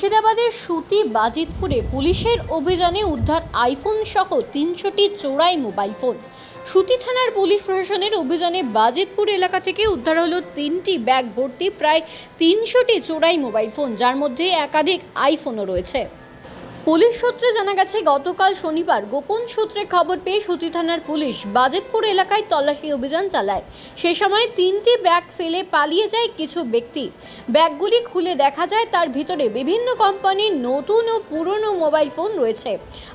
মুর্শিদাবাদের সুতি বাজিতপুরে পুলিশের অভিযানে উদ্ধার আইফোন সহ তিনশোটি চোরাই মোবাইল ফোন। সুতি থানার পুলিশ প্রশাসনের অভিযানে বাজিতপুর এলাকা থেকে উদ্ধার হলো তিনটি ব্যাগ ভর্তি প্রায় তিনশোটি চোরাই মোবাইল ফোন, যার মধ্যে একাধিক আইফোনও রয়েছে। পুলিশ সূত্রে জানা গেছে, গতকাল শনিবার গোপন সূত্রে খবর পেয়ে সুতি থানার পুলিশ বাজেতপুর এলাকায় তল্লাশি অভিযান চালায়। সে সময় তিনটি ব্যাগ ফেলে পালিয়ে যায় কিছু ব্যক্তি। ব্যাগগুলি খুলে দেখা যায়, তার ভিতরে বিভিন্ন কোম্পানির নতুন ও পুরনো মোবাইল ফোন রয়েছে।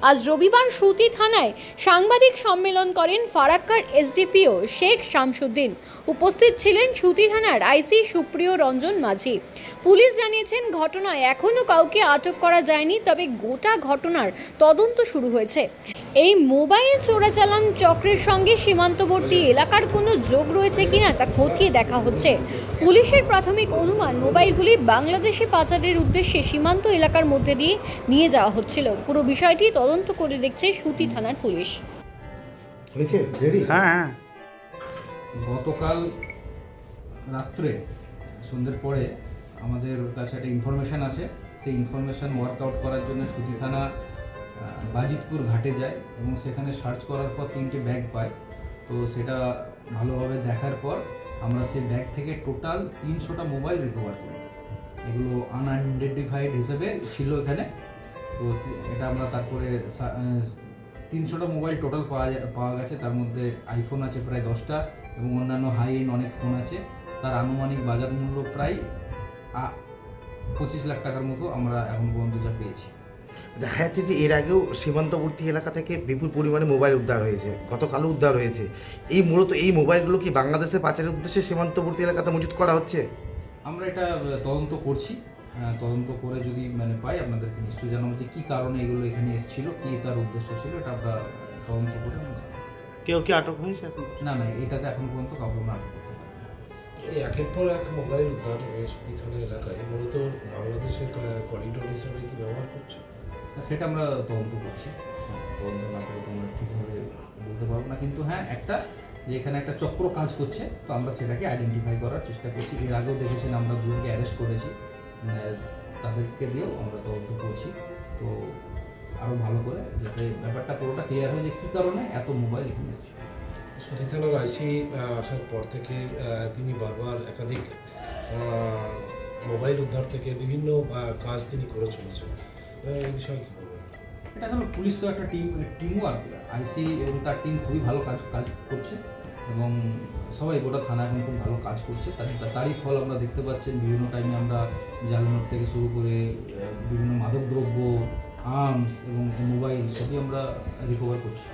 আজ রবিবার সুতি থানায় সাংবাদিক সম্মেলন করেন ফারাক্কার এসডিপিও শেখ শামসুদ্দিন। উপস্থিত ছিলেন সুতি থানার আইসি সুপ্রিয় রঞ্জন মাঝি। পুলিশ জানিয়েছেন, ঘটনায় এখনও কাউকে আটক করা যায়নি, তবে গোটা ঘটনার তদন্ত শুরু হয়েছে। এই মোবাইল চোরাচালান চক্রের সঙ্গে সীমান্তবর্তী এলাকার কোনো যোগ রয়েছে কিনা তা খতিয়ে দেখা হচ্ছে। পুলিশের প্রাথমিক অনুমান মোবাইলগুলি বাংলাদেশে পাচারের উদ্দেশ্যে সীমান্ত এলাকার মধ্যে দিয়ে নিয়ে যাওয়া হচ্ছিল। পুরো বিষয়টি তদন্ত করে দেখছে সুতি থানার পুলিশ। হয়েছে? রেডি? হ্যাঁ হ্যাঁ। গতকাল রাত্রে সন্ধ্যের পরে আমাদের কাছে একটা ইনফরমেশান আছে সেই ইনফরমেশান ওয়ার্কআউট করার জন্য সুতি থানা বাজিতপুর ঘাটে যায় এবং সেখানে সার্চ করার পর তিনটে ব্যাগ পায়। তো সেটা ভালোভাবে দেখার পর আমরা সেই ব্যাগ থেকে টোটাল তিনশোটা মোবাইল রিকভার করি। এগুলো আনআইডেন্টিফাইড হিসেবে ছিল এখানে। তো এটা আমরা তারপরে তিনশোটা মোবাইল টোটাল পাওয়া পাওয়া গেছে। তার মধ্যে আইফোন আছে প্রায় দশটা এবং অন্যান্য হাই এন্ড অনেক ফোন আছে। তার আনুমানিক বাজার মূল্য প্রায় পঁচিশ লাখ টাকার মতো আমরা এখন পর্যন্ত যা পেয়েছি। দেখা যাচ্ছে যে এর আগেও সীমান্তবর্তী এলাকা থেকে বিপুল পরিমাণে মোবাইল উদ্ধার হয়েছে গতকালও উদ্ধার হয়েছে। এই মূলত এই মোবাইলগুলো কি বাংলাদেশে পাচারের উদ্দেশ্যে সীমান্তবর্তী এলাকাতে মজুত করা হচ্ছে? আমরা এটা তদন্ত করছি। আহ, তদন্ত করে যদি মানে পাই আপনাদেরকে নিশ্চয়ই জানাব যে কী কারণে এগুলো এখানে এসেছিল কী তার উদ্দেশ্য ছিল এটা আমরা তদন্ত করে কেউ কি আটক হয়েছে না না এটাতে এখন পর্যন্ত কাউকে আটক এই একের পর এক মোবাইল উদ্ধার সুবিধানের এলাকায়। মূলত বাংলাদেশের করিডোর হিসাবে কি ব্যবহার করছে? সেটা আমরা তদন্ত করছি। হ্যাঁ, তদন্ত না করে তো আমরা ঠিকভাবে বলতে পারব না। কিন্তু হ্যাঁ একটা যে এখানে একটা চক্র কাজ করছে তো আমরা সেটাকে আইডেন্টিফাই করার চেষ্টা করছি। এর আগেও দেখেছেন আমরা দুজনকে অ্যারেস্ট করেছি। উম, তাদেরকে দিয়েও আমরা তদন্ত করছি। তো আরও ভালো করে যাতে ব্যাপারটা পুরোটা ক্লিয়ার হয় যে কী কারণে এত মোবাইল এখানে এসেছে। সুধী থানার আইসি আসার পর থেকে তিনি বারবার একাধিক মোবাইল উদ্ধার থেকে বিভিন্ন কাজ তিনি করে চলেছেন। এই বিষয়ে কি বলবেন? এটা আসলে পুলিশ তো একটা টিম টিম ওয়ার্ক আইসি এবং তার টিম খুবই ভালো কাজ কাজ করছে এবং সবাই গোটা থানা এখন খুব ভালো কাজ করছে। তার, তারই ফল আমরা দেখতে পাচ্ছেন বিভিন্ন টাইমে আমরা জাল নোট থেকে শুরু করে বিভিন্ন মাদকদ্রব্য আর্মস এবং মোবাইল সবই আমরা রিকভার করছি।